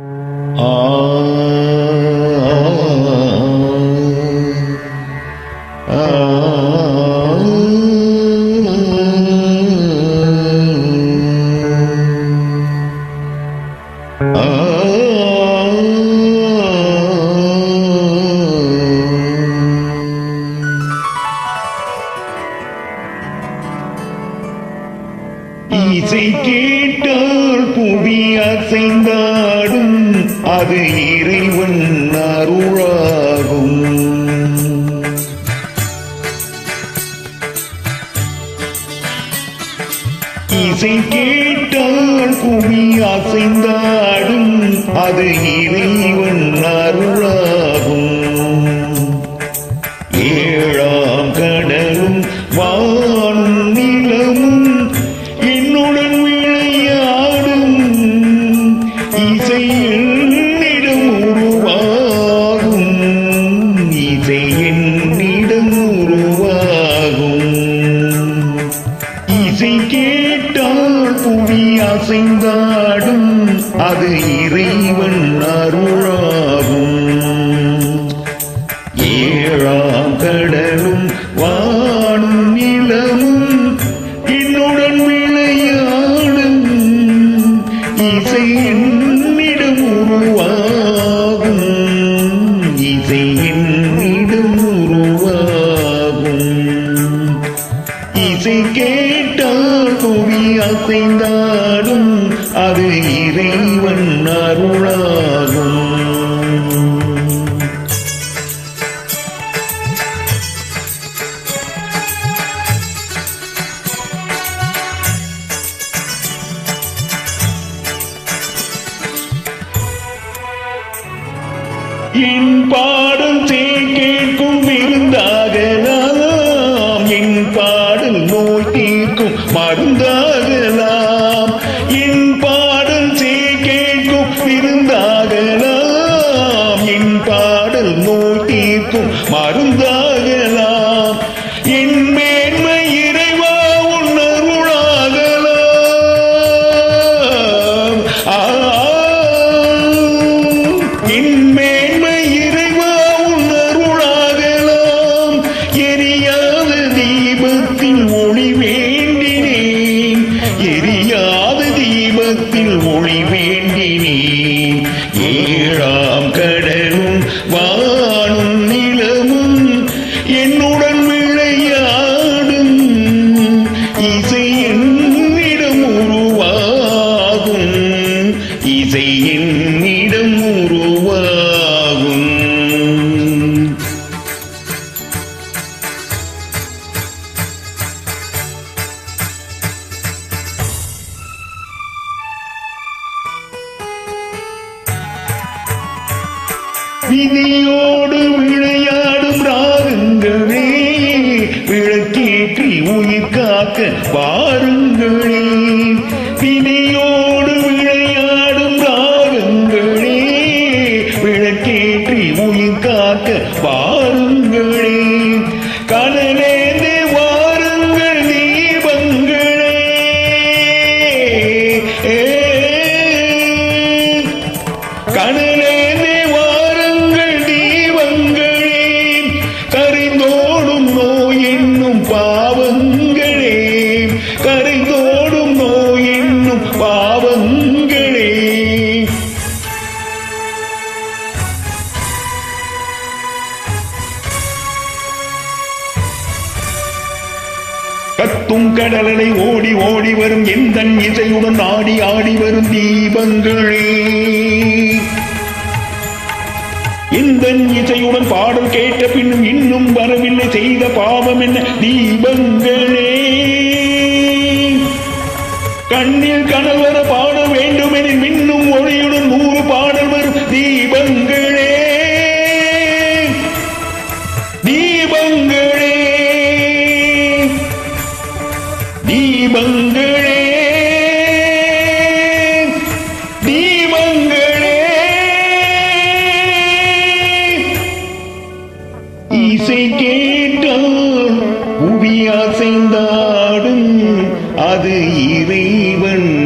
இசை கேட்டால் புவி அசைந்தாடும் அது இறைவன் அருளாகும் இசை கேட்டால் புவி அசைந்தாடும் அது இறைவன் அசைந்தாடும் அது இறைவன் அருளாகும். ஏழாம் கடலும் வானும் நிலமும் என்னுடன் விளையாடும். இசை என்னிடம் உருவாகும். இசை என்னிடம் உருவாகும். இசை கேட்டால் புவி அசைந்த இறைவன் அருளாகும் என் மருந்தாகலாம். என் மேன்மை இறைவா உன்னருளாகலாம். ஆ என் மேன்மை இறைவா உன்னருளாகலாம். எரியாத தீபத்தில் ஒளி வேண்டினேன். எரியாத தீபத்தில் ஒளி வேண்டினேன். ஏழாம் கடல் விதியோடு விளையாடும் ராகங்களே விளக்கேற்றி உயிர் காக்க வா பாவங்களே. கத்தும் கடலலை ஓடி ஓடி வரும் எந்த இசையுடன் ஆடி ஆடி வரும் தீபங்களே. இந்த இசையுடன் பாடல் கேட்ட பின்னும் இன்னும் வரவில்லை செய்த பாவம் என்ன? தீபங்களே. கண்ணில் கனல் பாட பாட என மின்னும் ஒளியுடன் நூறு பாடல் வரும். தீபங்களே தீபங்கள். அது இறைவன்.